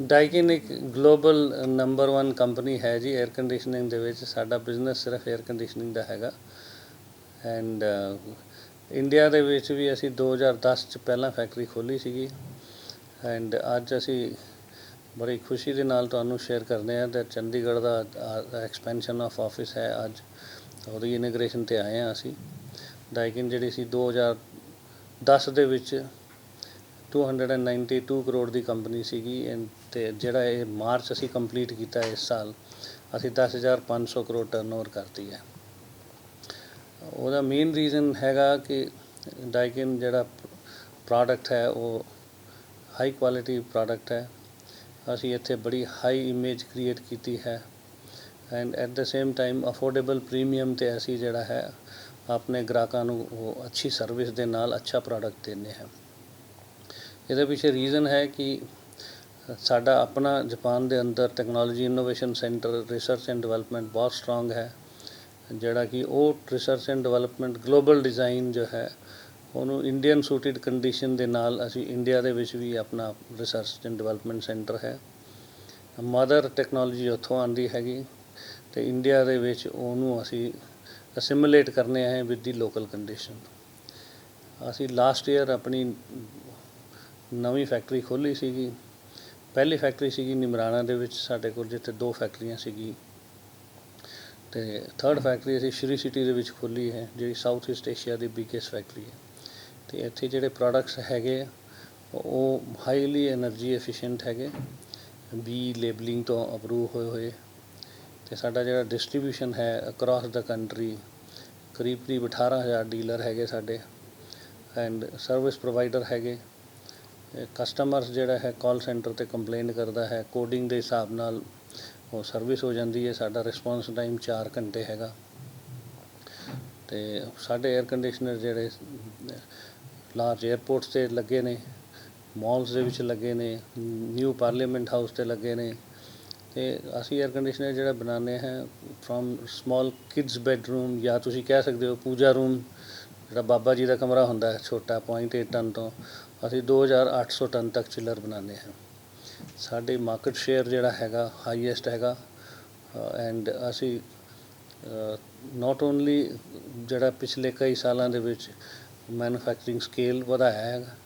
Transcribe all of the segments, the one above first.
ਡਾਈਕਿਨ ਇੱਕ global number 1 company ਹੈ ਜੀ 에ਅਰ ਕੰਡੀਸ਼ਨਿੰਗ ਦੇ ਵਿੱਚ। ਸਾਡਾ ਬਿਜ਼ਨਸ ਸਿਰਫ 에ਅਰ ਕੰਡੀਸ਼ਨਿੰਗ ਦਾ ਹੈਗਾ। ਐਂਡ ਇੰਡੀਆ ਦੇ ਵਿੱਚ ਵੀ ਅਸੀਂ 2010 ਚ ਪਹਿਲਾਂ ਫੈਕਟਰੀ ਖੋਲੀ ਸੀਗੀ। ਐਂਡ ਅੱਜ ਅਸੀਂ ਬੜੀ ਖੁਸ਼ੀ ਦੇ ਨਾਲ ਤੁਹਾਨੂੰ ਸ਼ੇਅਰ ਕਰਦੇ ਹਾਂ ਕਿ ਚੰਡੀਗੜ੍ਹ ਦਾ ਐਕਸਪੈਂਸ਼ਨ ਆਫ ਆਫਿਸ ਹੈ ਅੱਜ। ਉਹਦੀ ਇਨੋਗ੍ਰੇਸ਼ਨ ਤੇ ਆਏ ਹਾਂ ਅਸੀਂ। ਡਾਈਕਿਨ ਜਿਹੜੀ ਸੀ 2010 ਦੇ ਵਿੱਚ 292 ਕਰੋੜ ਦੀ ਕੰਪਨੀ ਸੀਗੀ ਐਂਡ ਤੇ ਜਿਹੜਾ ਇਹ ਮਾਰਚ ਅਸੀਂ ਕੰਪਲੀਟ ਕੀਤਾ ਇਸ ਸਾਲ, ਅਸੀਂ 10500 ਕਰੋੜ ਟਰਨਓਵਰ ਕਰਤੀ ਹੈ। ਉਹਦਾ ਮੇਨ ਰੀਜ਼ਨ ਹੈਗਾ ਕਿ ਡਾਈਕਿਨ ਜਿਹੜਾ ਪ੍ਰੋਡਕਟ ਹੈ, ਉਹ ਹਾਈ ਕੁਆਲਿਟੀ ਪ੍ਰੋਡਕਟ ਹੈ। ਅਸੀਂ ਇੱਥੇ ਬੜੀ ਹਾਈ ਇਮੇਜ ਕ੍ਰੀਏਟ ਕੀਤੀ ਹੈ and at the same time affordable premium ਤੇ ਅਸੀਂ ਜਿਹੜਾ ਹੈ, ਆਪਣੇ ਗ੍ਰਾਹਕਾਂ ਨੂੰ ਉਹ ਅੱਛੀ ਸਰਵਿਸ ਦੇ ਨਾਲ ਅੱਛਾ ਪ੍ਰੋਡਕਟ ਦਿੰਦੇ ਹਾਂ। ਇਹਦੇ ਪਿੱਛੇ ਰੀਜ਼ਨ ਹੈ ਕਿ ਸਾਡਾ ਆਪਣਾ ਜਾਪਾਨ ਦੇ ਅੰਦਰ technology innovation centre research and development ਬਹੁਤ ਸਟਰੋਂਗ ਹੈ। ਜਿਹੜਾ ਕਿ ਉਹ research and development global design ਜੋ ਹੈ, ਉਹਨੂੰ ਇੰਡੀਅਨ ਸੂਟਡ ਕੰਡੀਸ਼ਨ ਦੇ ਨਾਲ ਅਸੀਂ ਇੰਡੀਆ ਦੇ ਵਿੱਚ ਵੀ ਆਪਣਾ ਰਿਸਰਚ ਐਂਡ ਡਿਵੈਲਪਮੈਂਟ ਸੈਂਟਰ ਹੈ। ਮਦਰ ਟੈਕਨੋਲੋਜੀ ਉੱਥੋਂ ਆਂਦੀ ਹੈਗੀ ਤੇ ਇੰਡੀਆ ਦੇ ਵਿੱਚ ਉਹਨੂੰ ਅਸੀਂ ਅਸਿਮੀਲੇਟ ਕਰਨੇ ਹੈ ਵਿਦ ਦੀ ਲੋਕਲ ਕੰਡੀਸ਼ਨ ਅਸੀਂ ਲਾਸਟ ਈਅਰ ਆਪਣੀ ਨਵੀਂ ਫੈਕਟਰੀ ਖੋਲ੍ਹੀ ਸੀਗੀ। ਪਹਿਲੀ ਫੈਕਟਰੀ ਸੀਗੀ ਨਿਮਰਾਣਾ ਦੇ ਵਿੱਚ, ਸਾਡੇ ਕੋਲ ਜਿੱਥੇ ਦੋ ਫੈਕਟਰੀਆਂ ਸੀਗੀ। ਤੇ ਥਰਡ ਫੈਕਟਰੀ ਅਸੀਂ ਸ਼੍ਰੀ ਸਿਟੀ ਦੇ ਵਿੱਚ ਖੋਲ੍ਹੀ ਹੈ, ਜਿਹੜੀ ਸਾਊਥ ਈਸਟ ਏਸ਼ੀਆ ਦੀ ਬਿਗੇਸਟ ਫੈਕਟਰੀ ਹੈ। ਤੇ ਇੱਥੇ ਜਿਹੜੇ ਪ੍ਰੋਡਕਟਸ ਹੈਗੇ ਉਹ ਹਾਈਲੀ એનર્ਜੀ ਐਫੀਸ਼ੀਐਂਟ ਹੈਗੇ। ਬੀ ਲੇਬਲਿੰਗ ਤੋਂ ਅਪਰੂਵ ਹੋਏ ਹੋਏ। ਤੇ ਸਾਡਾ ਜਿਹੜਾ ਡਿਸਟ੍ਰੀਬਿਊਸ਼ਨ ਹੈ ਅਕ੍ਰੋਸ ਦਾ ਕੰਟਰੀ ਕਰੀਬ ਕਰੀਬ 18000 ਡੀਲਰ ਹੈਗੇ ਸਾਡੇ। ਐਂਡ ਸਰਵਿਸ ਪ੍ਰੋਵਾਈਡਰ ਹੈਗੇ। ਕਸਟਮਰਸ ਜਿਹੜਾ ਹੈ ਕਾਲ ਸੈਂਟਰ ਤੇ ਕੰਪਲੇਂਟ ਕਰਦਾ ਹੈ ਕੋਡਿੰਗ ਦੇ ਹਿਸਾਬ ਨਾਲ ਉਹ ਸਰਵਿਸ ਹੋ ਜਾਂਦੀ ਹੈ, ਸਾਡਾ ਰਿਸਪੌਂਸ ਟਾਈਮ 4 ਘੰਟੇ ਹੈਗਾ। ਤੇ ਸਾਡੇ 에ਅਰ ਕੰਡੀਸ਼ਨਰ ਜਿਹੜੇ ਲਾਰਜ 에ਅਰਪੋਰਟਸ ਤੇ ਲੱਗੇ ਨੇ ਮਾਲਸ ਦੇ ਵਿੱਚ ਲੱਗੇ ਨੇ ਨਿਊ ਪਾਰਲੀਮੈਂਟ ਹਾਊਸ ਤੇ ਲੱਗੇ ਨੇ, ਤੇ ਅਸੀਂ 에ਅਰ ਕੰਡੀਸ਼ਨਰ ਜਿਹੜਾ ਬਣਾਉਂਦੇ ਹਾਂ ਫਰਮ ਸਮਾਲ ਕਿਡਸ ਬੈਡਰੂਮ ਜਾਂ ਤੁਸੀਂ ਕਹਿ ਸਕਦੇ ਹੋ ਪੂਜਾ ਰੂਮ ਜਿਹੜਾ ਬਾਬਾ ਜੀ ਦਾ ਕਮਰਾ ਹੁੰਦਾ ਹੈ, ਛੋਟਾ 0.8 ਟਨ ਤੋਂ ਅਸੀਂ 2800 ਟਨ ਤੱਕ ਚਿਲਰ ਬਣਾਉਂਦੇ ਹਾਂ। ਸਾਡੇ ਮਾਰਕੀਟ ਸ਼ੇਅਰ ਜਿਹੜਾ ਹੈਗਾ ਹਾਈਐਸਟ ਹੈਗਾ ਐਂਡ ਅਸੀਂ ਨਾਟ ਓਨਲੀ ਜਿਹੜਾ ਪਿਛਲੇ ਕਈ ਸਾਲਾਂ ਦੇ ਵਿੱਚ ਮੈਨੂਫੈਕਚਰਿੰਗ ਸਕੇਲ ਵਧਾਇਆ ਹੈ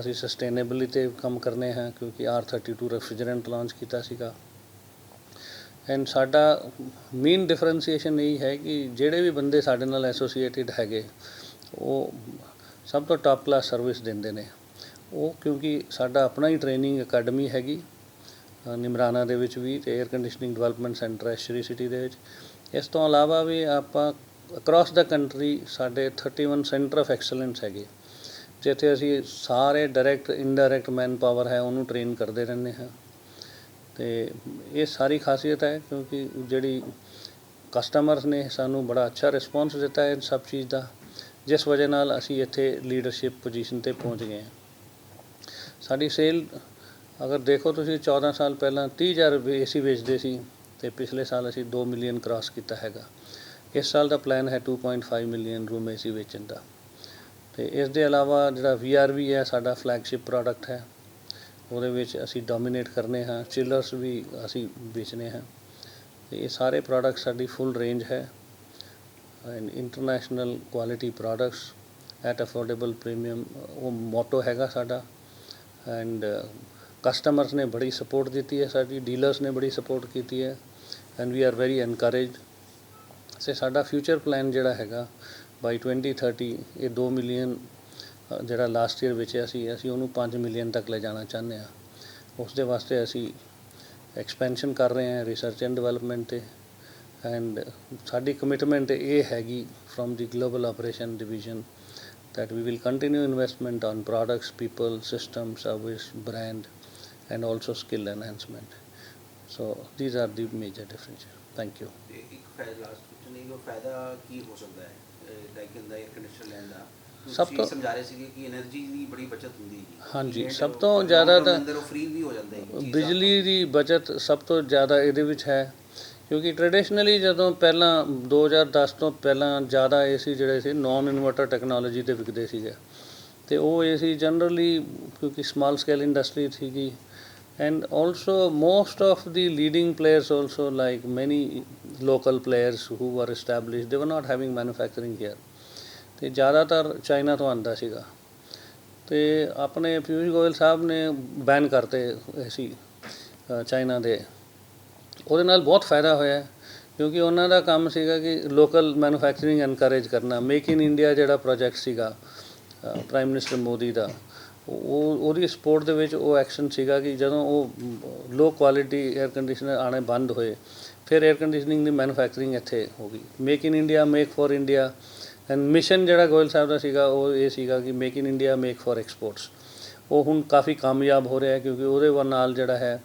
ਅਸੀਂ ਸਸਟੇਨੇਬਲੀ ਤੇ ਕੰਮ ਕਰਨੇ ਹਾਂ ਕਿਉਂਕਿ R32 ਰੈਫ੍ਰਿਜਰੈਂਟ ਲਾਂਚ ਕੀਤਾ ਸੀਗਾ। ਐਂਡ ਸਾਡਾ ਮੇਨ ਡਿਫਰੈਂਸੀਏਸ਼ਨ ਇਹ ਹੈ ਕਿ ਜਿਹੜੇ ਵੀ ਬੰਦੇ ਸਾਡੇ ਨਾਲ ਐਸੋਸੀਏਟਿਡ ਹੈਗੇ, ਉਹ ਸਭ ਤੋਂ ਟਾਪ ਕਲਾਸ ਸਰਵਿਸ ਦਿੰਦੇ ਨੇ। ਉਹ ਕਿਉਂਕਿ ਸਾਡਾ ਆਪਣਾ ਹੀ ਟ੍ਰੇਨਿੰਗ ਅਕੈਡਮੀ ਹੈਗੀ ਨਿਮਰਾਨਾ ਦੇ ਵਿੱਚ ਵੀ ਤੇ 에ਅਰ ਕੰਡੀਸ਼ਨਿੰਗ ਡਿਵੈਲਪਮੈਂਟ ਸੈਂਟਰ ਹੈ ਸ਼੍ਰੀ ਸਿਟੀ ਦੇ ਵਿੱਚ। ਇਸ ਤੋਂ ਇਲਾਵਾ ਵੀ ਆਪਾਂ ਅਕ੍ਰੋਸ ਦਾ ਕੰਟਰੀ ਸਾਡੇ 31 ਸੈਂਟਰ ਆਫ ਐਕਸਲੈਂਸ ਹੈਗੇ। ਜਿੱਥੇ ਅਸੀਂ ਸਾਰੇ ਡਾਇਰੈਕਟ ਇਨਡਾਇਰੈਕਟ ਮੈਨ ਪਾਵਰ ਹੈ, ਉਹਨੂੰ ਟ੍ਰੇਨ ਕਰਦੇ ਰਹਿੰਦੇ ਹਾਂ। ਤੇ ਇਹ ਸਾਰੀ ਖਾਸੀਅਤ ਹੈ ਕਿਉਂਕਿ ਜਿਹੜੀ ਕਸਟਮਰਸ ਨੇ ਸਾਨੂੰ ਬੜਾ ਅੱਛਾ ਰਿਸਪੌਂਸ ਦਿੱਤਾ ਹੈ ਸਭ ਚੀਜ਼ ਦਾ, ਜਿਸ ਵਜ੍ਹਾ ਨਾਲ ਅਸੀਂ ਇੱਥੇ ਲੀਡਰਸ਼ਿਪ ਪੋਜੀਸ਼ਨ ਤੇ ਪਹੁੰਚ ਗਏ ਹਾਂ। ਸਾਡੀ ਸੇਲ, ਅਗਰ ਦੇਖੋ ਤੁਸੀਂ 14 ਸਾਲ ਪਹਿਲਾਂ ਤੀਹ ਹਜ਼ਾਰ ਏ ਸੀ ਵੇਚਦੇ ਸੀ ਅਤੇ ਪਿਛਲੇ ਸਾਲ ਅਸੀਂ ਦੋ ਮਿਲੀਅਨ ਕ੍ਰਾਸ ਕੀਤਾ ਹੈਗਾ। ਇਸ ਸਾਲ ਦਾ ਪਲੈਨ ਹੈ 2.5 ਮਿਲੀਅਨ ਰੂਮ ਏ ਸੀ ਵੇਚਣ ਦਾ। ਅਤੇ ਇਸ ਦੇ ਇਲਾਵਾ ਜਿਹੜਾ ਵੀ ਆਰ ਵੀ ਹੈ, ਸਾਡਾ ਫਲੈਗਸ਼ਿਪ ਪ੍ਰੋਡਕਟ ਹੈ। ਉਹਦੇ ਵਿੱਚ ਅਸੀਂ ਡੋਮੀਨੇਟ ਕਰਨੇ ਹਾਂ ਚਿਲਰਸ ਵੀ ਅਸੀਂ ਵੇਚਨੇ ਹਾਂ। ਤੇ ਇਹ ਸਾਰੇ ਪ੍ਰੋਡਕਟ ਸਾਡੀ ਫੁੱਲ ਰੇਂਜ ਹੈ। And international quality products at affordable premium ਉਹ ਮੋਟੋ ਹੈਗਾ ਸਾਡਾ। ਐਂਡ ਕਸਟਮਰਸ uh, ਨੇ ਬੜੀ ਸਪੋਰਟ ਦਿੱਤੀ ਹੈ ਸਾਡੀ ਡੀਲਰਸ ਨੇ ਬੜੀ ਸਪੋਰਟ ਕੀਤੀ ਹੈ and we are very encouraged ਸੇ ਸਾਡਾ ਫਿਊਚਰ ਪਲਾਨ ਜਿਹੜਾ ਹੈਗਾ ਬਾਈ 2030 ਇਹ 2 ਮਿਲੀਅਨ ਜਿਹੜਾ ਲਾਸਟ ਈਅਰ ਵੇਚਿਆ ਸੀ, ਅਸੀਂ ਉਹਨੂੰ 5 ਮਿਲੀਅਨ ਤੱਕ ਲੈ ਜਾਣਾ ਚਾਹੁੰਦੇ ਹਾਂ। ਉਸ ਦੇ ਵਾਸਤੇ ਅਸੀਂ ਐਕਸਪੈਂਸ਼ਨ ਕਰ ਰਹੇ ਹਾਂ ਰਿਸਰਚ ਐਂਡ ਡਿਵੈਲਪਮੈਂਟ ਤੇ। ਐਂਡ ਸਾਡੀ ਕਮਿਟਮੈਂਟ ਇਹ ਹੈਗੀ from the global operation division that we will continue investment on products, people, system, service, brand, and also skill enhancement. So these are the major differences. Thank you. ਸਭ ਤੋਂ ਸਮਝਾ ਰਹੇ ਸੀਗੇ ਕਿ એનર્ਜੀ ਦੀ ਬੜੀ ਬਚਤ ਹੁੰਦੀ ਹੈ ਹਾਂਜੀ ਸਭ ਤੋਂ ਜ਼ਿਆਦਾ ਤਾਂ ਬਿਜਲੀ ਦੀ ਬਚਤ ਸਭ ਤੋਂ ਜ਼ਿਆਦਾ ਇਹਦੇ ਵਿੱਚ ਹੈ ਕਿਉਂਕਿ ਟ੍ਰੈਡੀਸ਼ਨਲੀ ਜਦੋਂ ਪਹਿਲਾਂ 2010 ਤੋਂ ਪਹਿਲਾਂ ਜ਼ਿਆਦਾ ਏਸੀ ਜਿਹੜੇ ਸੀ ਨੋਨ ਇਨਵਰਟਰ ਟੈਕਨੋਲੋਜੀ ਤੇ ਵਿਕਦੇ ਸੀਗੇ। ਅਤੇ ਉਹ ਏਸੀ ਜਨਰਲੀ ਕਿਉਂਕਿ ਸਮਾਲ ਸਕੇਲ ਇੰਡਸਟਰੀ ਸੀਗੀ। And also most of the leading players also like many local players who are established they were not having manufacturing here. ਤੇ ਜ਼ਿਆਦਾਤਰ China ਤੋਂ ਆਂਦਾ ਸੀਗਾ। ਤੇ ਆਪਣੇ ਪਿਊਸ਼ ਗੋਇਲ ਸਾਹਿਬ ਨੇ ਬੈਨ ਕਰਤੇ ਸੀ ਚਾਈਨਾ ਦੇ। ਉਹਦੇ ਨਾਲ ਬਹੁਤ ਫਾਇਦਾ ਹੋਇਆ ਕਿਉਂਕਿ ਉਹਨਾਂ ਦਾ ਕੰਮ ਸੀਗਾ ਕਿ ਲੋਕਲ ਮੈਨੂਫੈਕਚਰਿੰਗ ਐਨਕਰੇਜ ਕਰਨਾ ਮੇਕ ਇਨ ਇੰਡੀਆ ਜਿਹੜਾ ਪ੍ਰੋਜੈਕਟ ਸੀਗਾ ਪ੍ਰਾਈਮ ਮਿਨਿਸਟਰ ਮੋਦੀ ਦਾ, ਉਹ ਉਹਦੀ ਸਪੋਰਟ ਦੇ ਵਿੱਚ ਉਹ ਐਕਸ਼ਨ ਸੀਗਾ ਕਿ ਜਦੋਂ ਉਹ ਲੋ ਕੁਆਲਿਟੀ 에ਅਰ ਕੰਡੀਸ਼ਨਰ ਆਣੇ ਬੰਦ ਹੋਏ, ਫਿਰ 에ਅਰ ਕੰਡੀਸ਼ਨਿੰਗ ਦੀ ਮੈਨੂਫੈਕਚਰਿੰਗ ਇੱਥੇ ਹੋ ਗਈ। Make in India make for India and mission ਜਿਹੜਾ ਗੋਇਲ ਸਾਹਿਬ ਦਾ ਸੀਗਾ, ਉਹ ਇਹ ਸੀਗਾ ਕਿ make in India make for exports ਉਹ ਹੁਣ ਕਾਫੀ ਕਾਮਯਾਬ ਹੋ ਰਿਹਾ ਹੈ, ਕਿਉਂਕਿ ਉਹਦੇ ਨਾਲ ਜਿਹੜਾ ਹੈ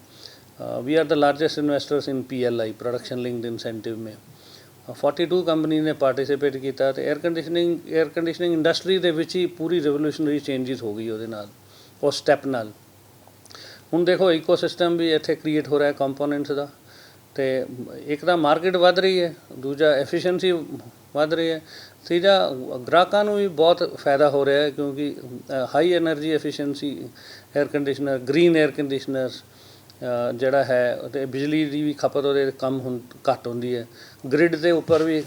we are the largest investors in PLI production linked incentive में 42 ਕੰਪਨੀ ਨੇ ਪਾਰਟਿਸਿਪੇਟ ਕੀਤਾ ਤੇ air conditioning air conditioning industry ਦੇ ਵਿੱਚ ਹੀ ਪੂਰੀ ਰੈਵੋਲੂਸ਼ਨਰੀ ਚੇਂਜਸ ਹੋ ਗਈ ਉਹਦੇ ਨਾਲ ਉਸ ਸਟੈਪ ਨਾਲ ਹੁਣ ਦੇਖੋ ਇਕੋਸਿਸਟਮ ਵੀ ਇੱਥੇ ਕ੍ਰੀਏਟ ਹੋ ਰਿਹਾ ਹੈ ਕੰਪੋਨੈਂਟਸ ਦਾ ਤੇ ਇੱਕ ਤਾਂ ਮਾਰਕੀਟ ਵਧ ਰਹੀ ਹੈ ਦੂਜਾ ਐਫੀਸ਼ੀਐਂਸੀ ਵਧ ਰਹੀ ਹੈ ਤੀਜਾ ਗ੍ਰਾਹਕਾਂ ਨੂੰ ਵੀ ਬਹੁਤ ਫਾਇਦਾ ਹੋ ਰਿਹਾ ਹੈ ਕਿਉਂਕਿ high energy efficiency air conditioner green air conditioners ਜਿਹੜਾ ਹੈ ਅਤੇ ਬਿਜਲੀ ਦੀ ਵੀ ਖਪਤ ਉਹਦੇ ਕੰਮ ਹੁੰ, ਘੱਟ ਹੁੰਦੀ ਹੈ। ਗਰਿੱਡ ਦੇ ਉੱਪਰ ਵੀ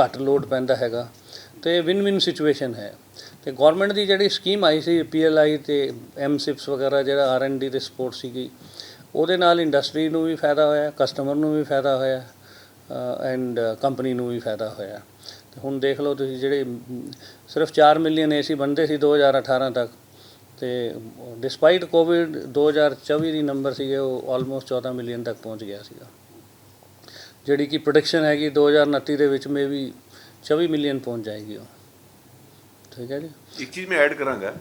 ਘੱਟ ਲੋਡ ਪੈਂਦਾ ਹੈਗਾ ਅਤੇ ਵਿਨ ਵਿਨ ਸਿਚੁਏਸ਼ਨ ਹੈ। ਅਤੇ ਗੌਰਮੈਂਟ ਦੀ ਜਿਹੜੀ scheme I C P L I ਅਤੇ ਤੇ ਐਮਸਿਪਸ ਵਗੈਰਾ ਜਿਹੜਾ ਆਰ ਐੱਨ ਡੀ ਦੇ ਸਪੋਰਟ ਸੀਗੀ, ਉਹਦੇ ਨਾਲ ਇੰਡਸਟਰੀ ਨੂੰ ਵੀ ਫਾਇਦਾ ਹੋਇਆ ਕਸਟਮਰ ਨੂੰ ਵੀ ਫਾਇਦਾ ਹੋਇਆ ਐਂਡ ਕੰਪਨੀ ਨੂੰ ਵੀ ਫਾਇਦਾ ਹੋਇਆ। ਤੇ ਹੁਣ ਦੇਖ ਲਓ ਤੁਸੀਂ ਜਿਹੜੇ, ਸਿਰਫ 4 ਮਿਲੀਅਨ ਏਸੀ ਬਣਦੇ ਸੀ 2018 ਤੱਕ। ਅਤੇ ਡਿਸਪਾਈਟ ਕੋਵਿਡ 2024 ਦੀ ਨੰਬਰ ਸੀਗੇ, ਉਹ ਆਲਮੋਸਟ 14 ਮਿਲੀਅਨ ਤੱਕ ਪਹੁੰਚ ਗਿਆ ਸੀਗਾ। ਜਿਹੜੀ ਕਿ ਪ੍ਰੋਡਕਸ਼ਨ ਹੈਗੀ 2029 ਦੇ ਵਿੱਚ ਮੇ ਵੀ 24 ਮਿਲੀਅਨ ਪਹੁੰਚ ਜਾਏਗੀ ਉਹ। ਠੀਕ ਹੈ ਜੀ? ਇੱਕ ਚੀਜ਼ ਮੈਂ ਐਡ ਕਰਾਂਗਾ